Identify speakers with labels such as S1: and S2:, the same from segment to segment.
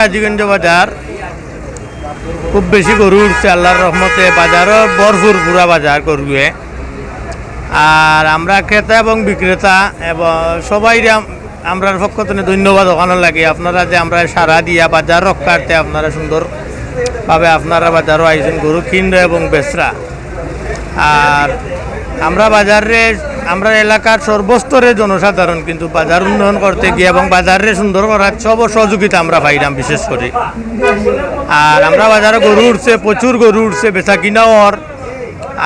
S1: কাজীগঞ্জ বাজার। খুব বেশি গরু উঠছে, আল্লাহর রহমতে বাজারও ভরপুর পুরা বাজার গরুয়ে। আর আমরা ক্রেতা এবং বিক্রেতা, এবং সবাই আমরা পক্ষ থেকে ধন্যবাদ ওখানে লাগে। আপনারা যে আমরা সারা দিয়া বাজার রক্ষার্থে আপনারা সুন্দরভাবে আপনারা বাজারও আইছেন গরু কিনবে এবং বেচরা। আর আমরা বাজারে আমরা এলাকার সর্বস্তরের জনসাধারণ কিন্তু বাজার উন্নয়ন করতে গিয়ে এবং বাজারে সুন্দর করার সব সহযোগিতা আমরা পাইলাম, বিশেষ করে। আর আমরা বাজারে গরু উঠছে, প্রচুর গরু উঠছে, বেচা কিনাও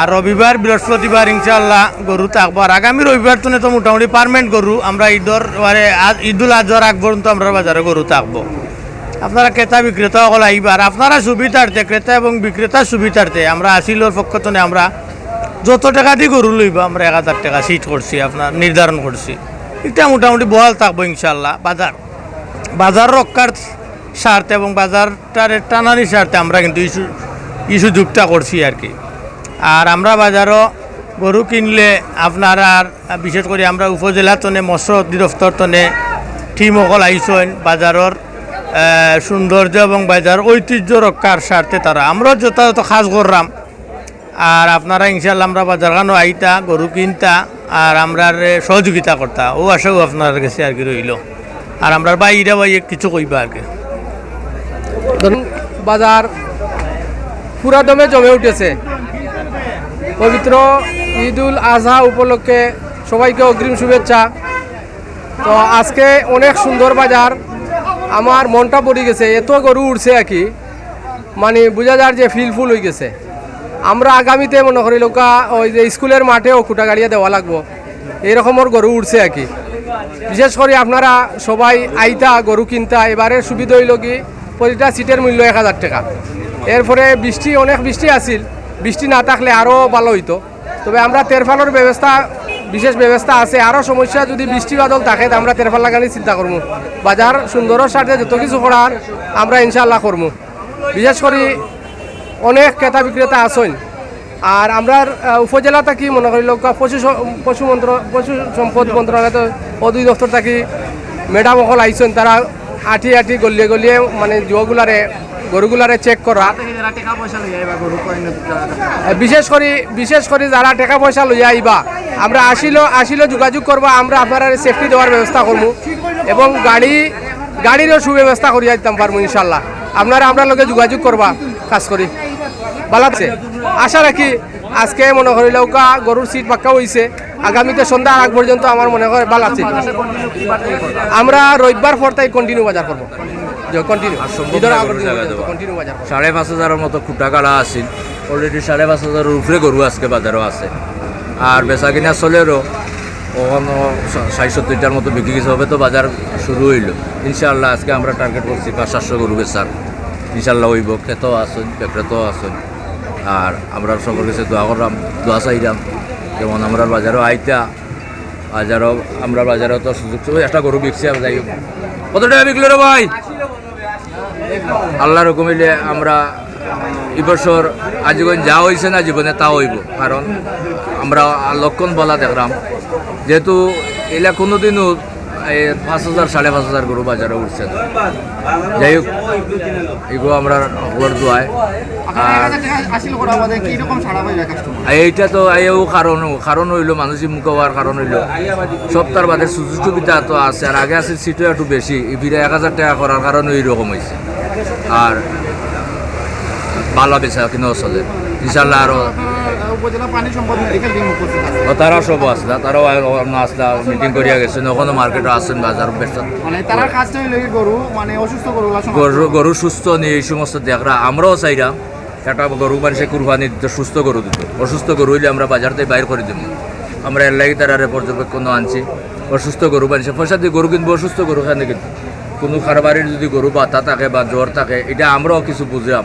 S1: আর রবিবার, বৃহস্পতিবার ইনশাল্লাহ গরু থাকব। আর আগামী রবিবার তো তো মোটামুটি পারমেন্ট গরু। আমরা ঈদর মানে ঈদুল আজহার আগ পর্যন্ত আমরা বাজারে গরু থাকব। আপনারা ক্রেতা বিক্রেতা সকল আইবার। আপনারা সুবিধার্থে, ক্রেতা এবং বিক্রেতার সুবিধার্থে আমরা আসিলোর পক্ষ থেকে আমরা যত টাকা দিয়ে গরু লইব, আমরা এক হাজার টাকা সিট করছি, আপনার নির্ধারণ করছি। এটা মোটামুটি বহাল থাকব ইনশাল্লাহ বাজার। বাজার রক্ষার স্বার্থে এবং বাজারটার টানানির স্বার্থে আমরা কিন্তু ইস্যু ইস্যু যুক্তা করছি আর কি। আর আমরা বাজারও গরু কিনলে আপনার আর, বিশেষ করে আমরা উপজেলা তনে মৎস্য অধিদপ্তর তনে টিম অকল আইসন, বাজারের সৌন্দর্য এবং বাজার ঐতিহ্য রক্ষার স্বার্থে তারা আমরাও যথাযথ কাজ করলাম। আর আপনারা ইনশাল্লাহ আমরা বাজারখানো আইতা, গরু কিনতা, আর আমরা সহযোগিতা করতা। ও আশাও আপনার কাছে আর কি রইল। আর আমরা বাইরে বাইরে কিছু কইবা আর কি।
S2: বাজার পুরা দমে জমে উঠেছে। পবিত্র ঈদ উল আজহা উপলক্ষে সবাইকে অগ্রিম শুভেচ্ছা। তো আজকে অনেক সুন্দর বাজার। আমার মনটা পড়ে গেছে, এত গরু উঠছে আর কি। মানে বোঝা যার যে ফিল ফুল হয়ে গেছে। আমরা আগামীতে মনে করি লোকা ওই যে স্কুলের মাঠেও খুঁটা গাড়িয়ে দেওয়া লাগবো। এইরকমের গরু উঠছে আর কি। বিশেষ করে আপনারা সবাই আইতা, গরু কিনতা, এবারে সুবিধা হইল কি, প্রতিটা সিটের মূল্য এক হাজার টাকা। এরপরে বৃষ্টি, অনেক বৃষ্টি আসিল বৃষ্টি না থাকলে আরও ভালো হইতো। তবে আমরা তেরফালের ব্যবস্থা, বিশেষ ব্যবস্থা আছে। আরও সমস্যা যদি বৃষ্টি বাদল থাকে, তা আমরা তেরফাল লাগানি চিন্তা করব বাজার সুন্দরের স্বার্থে যত কিছু করার, আমরা ইনশাল্লাহ করব বিশেষ করে অনেক ক্রেতা বিক্রেতা আসেন আর আমরা উপজেলা থাকি মনে করি? লোক পশু পশু মন্ত্র পশু সম্পদ মন্ত্রণালয় অধিদপ্তর থাকি ম্যাডাম অকল আইসেন তারা আঠি আঠি গলিয়ে গলিয়ে মানে যুবগুলারে গরুগুলারে চেক করা। বিশেষ করে বিশেষ করে যারা টাকা পয়সা লইয়া আইবা আমরা আসিল আসিল যোগাযোগ করবা আমরা আপনারা সেফটি দেওয়ার ব্যবস্থা করব এবং গাড়ি গাড়িরও সুব্যবস্থা করিয়া দিতাম পারব ইনশাল্লাহ। আপনারা আমরা লগে যোগাযোগ করবা কাজ করি। ভালো আছে। আশা রাখি আজকে মনে করি লৌকা গরুর সিট পাক্কা হইছে। আগামীতে সন্ধ্যার আগ পর্যন্ত আমার মনে হয় ভালো আছে। আমরা রবিবার পর তাই কন্টিনিউ বাজার করব। কন্টিনিউ কন্টিনিউ বাজার
S3: সাড়ে পাঁচ হাজারের মতো খুঁটা কাটা আছিল। অলরেডি সাড়ে পাঁচ হাজারের উপরে গরু আজকে বাজারও আছে। আর বেচা কিনা চলেরও ওখানো ষাট সত্তরটার মতো বিক্রি হবে তো বাজার শুরু হইল। ইনশাআল্লাহ আজকে আমরা টার্গেট করছি পাঁচ সাতশো গরু বেচার। ইনশাআল্লাহ হইব। খেতেও আসুন বিক্রেতাও আসুন আর আমরা সবার কাছে দোয়া করলাম, দোয়া চাইলাম যেমন আমরা বাজারও আইতা, বাজারও, আমরা বাজারও তো সুযোগ সুবিধা, একটা গরু বিকছি আর যাই। কত টাকা বিকলো রে ভাই আল্লাহর হুকুমিলে আমরা এবছর আজীবন যা হয়েছে না জীবনে তা হইব, কারণ আমরা লক্ষণ বলা দেখলাম যেহেতু এলা কোনোদিনও পাঁচ হাজার সাড়ে পাঁচ হাজার গরু বাজারে উঠছে। যাই হোক এগুলো আমরা ওর দোয়ায়। আর এইটা তো এও কারণ কারণ হইল মানুষ মুখ হওয়ার কারণ হইল। সপ্তাহ বাদে সুযোগ সুবিধা তো আছে আর আগে আছে সিটও একটু বেশি ইভিরে এক হাজার টাকা করার কারণে এইরকম হয়েছে আর ভালো বেচা কিনে চলে ইনশাল্লাহ
S4: উপস্থিত আছে।
S3: তারাও সব আসলা তারাও আসলা মিটিং করিয়া গেছে ওখানে মার্কেটও আসছেন বাজার বেচা
S4: মানে গরু মানে গরু
S3: গরু সুস্থ নিয়ে এই সমস্ত দেখরা আমরাও চাইলাম একটা গরু মানুষে কুরবানি দিত সুস্থ গরু দিত। অসুস্থ গরু হইলে আমরা বাজার থেকে বাইর করে দিব। আমরা এর লাগি তারা পর্যবেক্ষণ আনছি। অসুস্থ গরু মানুষে পয়সা দিয়ে গরু কিনবো অসুস্থ গরু খানে কিন্তু কোনো খারবারির যদি গরু বাতা থাকে বা জ্বর থাকে এটা আমরাও কিছু বুঝলাম।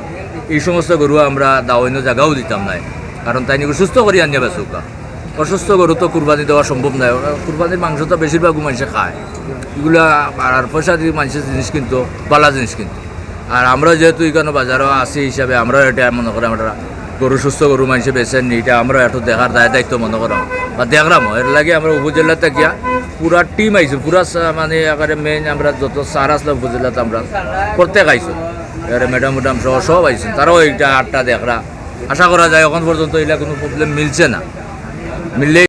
S3: এই সমস্ত গরু আমরা দাওয়াইন্য জায়গাও দিতাম নাই। কারণ তাই নিয়ে সুস্থ করি আনিয়া বেসুকা অসুস্থ গরু তো কুরবানি দেওয়া সম্ভব নয় কুরবানির মাংস তো বেশিরভাগ মানুষে খায়। এগুলা আর পয়সা দিয়ে মানুষের জিনিস কিন্তু, বালা জিনিস কিন্তু। আর আমরা যেহেতু এখানে বাজারও আছি হিসাবে আমরা এটা মনে করি, আমরা গরু, সুস্থ গরু মানুষে বেছেন নি, এটা আমরা একটু দেখার দায় দায়িত্ব মনে করাম বা দেখলাম, এর লাগে আমরা উপজেলাতে গিয়া পুরা টিম আইছো, পুরা মানে একেবারে মেইন আমরা যত সার আসলাম উপজেলাতে আমরা প্রত্যেক আইছো। এবারে ম্যাডাম ম্যাডাম সহ সব আইসেন তারাও এইটা আটটা দেখরা। আশা করা যায় এখন পর্যন্ত এটা কোনো প্রবলেম মিলছে না। মিললে